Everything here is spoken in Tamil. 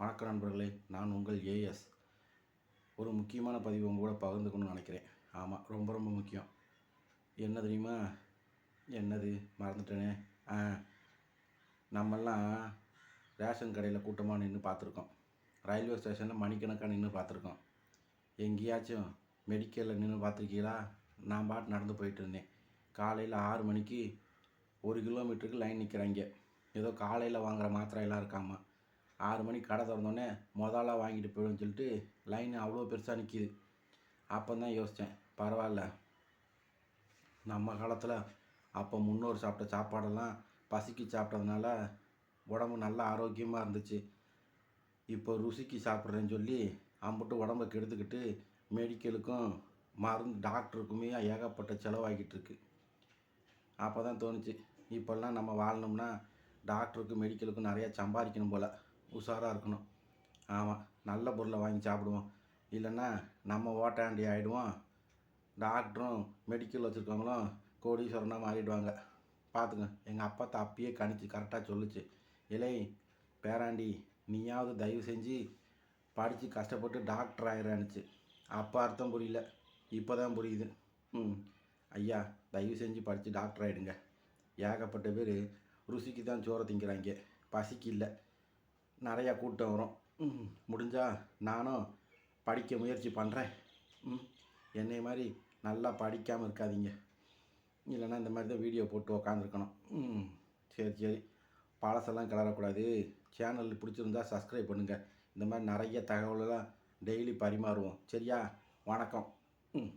வணக்கம் நண்பர்களே நான் உங்கள் ஏஎஸ் ஒரு முக்கியமான பதிவு உங்க கூட பகிர்ந்துக்கணும்னு நினைக்கிறேன். ஆமாம் ரொம்ப ரொம்ப முக்கியம். என்ன தெரியுமா? என்னது? மறந்துட்டேனே. ஆ நம்மெல்லாம் ரேஷன் கடையில் கூட்டமாக நின்று பார்த்துருக்கோம். ரயில்வே ஸ்டேஷனில் மணிக்கணக்காக நின்று பார்த்துருக்கோம். எங்கேயாச்சும் மெடிக்கலில் நின்று பார்த்துருக்கீங்களா? நான் பாட்டு நடந்து போயிட்டு இருந்தேன். காலையில் ஆறு மணிக்கு ஒரு கிலோமீட்டருக்கு லைன் நிற்கிறாங்க ஏதோ காலையில் வாங்குற மாத்திரையெல்லாம் இருக்காமல் இருக்காமா? ஆறு மணிக்கு கடை திறந்தோடனே முதல்ல வாங்கிட்டு போயிடும்னு சொல்லிட்டு லைன் அவ்வளோ பெருசாக நிற்கிது அப்போ தான் யோசித்தேன் பரவாயில்ல. நம்ம காலத்தில் அப்போ முன்னோர் சாப்பிட்ட சாப்பாடெல்லாம் பசிக்கு சாப்பிட்டதுனால உடம்பு நல்லா ஆரோக்கியமாக இருந்துச்சு. இப்போ ருசிக்கு சாப்பிட்றேன்னு சொல்லி அம்பிட்டு உடம்ப கெடுத்துக்கிட்டு மெடிக்கலுக்கும் மருந்து டாக்டருக்குமே ஏகப்பட்ட செலவாகிட்டு இருக்கு. அப்போ தான் தோணுச்சு இப்போல்லாம் நம்ம வாழணும்னா டாக்டருக்கு மெடிக்கலுக்கும் நிறையா சம்பாதிக்கணும் போல். உஷாராக இருக்கணும். ஆமாம் நல்ல பொருளை வாங்கி சாப்பிடுவோம். இல்லைன்னா நம்ம ஓட்டாண்டி ஆகிடுவோம் டாக்டரும் மெடிக்கல் வச்சுருக்கவங்களும் கோடீஸ்வரனாக மாறிடுவாங்க. பார்த்துங்க எங்கள் அப்பா அப்பயே கணிச்சு கரெக்டாக சொல்லுச்சு. இலை பேராண்டி நீயாவது தயவு செஞ்சு படித்து கஷ்டப்பட்டு டாக்டர் ஆயிரானுச்சு அப்போ அர்த்தம் புரியல. இப்போ தான் புரியுது. ம். ஐயா தயவு செஞ்சு படித்து டாக்டர் ஆகிடுங்க ஏகப்பட்ட பேர் ருசிக்கு தான் சோறை திங்கிறாங்க. பசிக்கு இல்லை. நிறையா கூட்டம் வரும். முடிஞ்சால் நானும் படிக்க முயற்சி பண்ணுறேன் ம் என்னை மாதிரி நல்லா படிக்காமல் இருக்காதீங்க. இல்லைன்னா இந்த மாதிரி தான் வீடியோ போட்டு உக்காந்துருக்கணும். ம் சரி சரி. பழசெல்லாம் கிளறக்கூடாது. சேனல் பிடிச்சிருந்தா சப்ஸ்கிரைப் பண்ணுங்கள் இந்த மாதிரி நிறைய தகவலெல்லாம் டெய்லி பரிமாறுவோம். சரியா? வணக்கம். ம்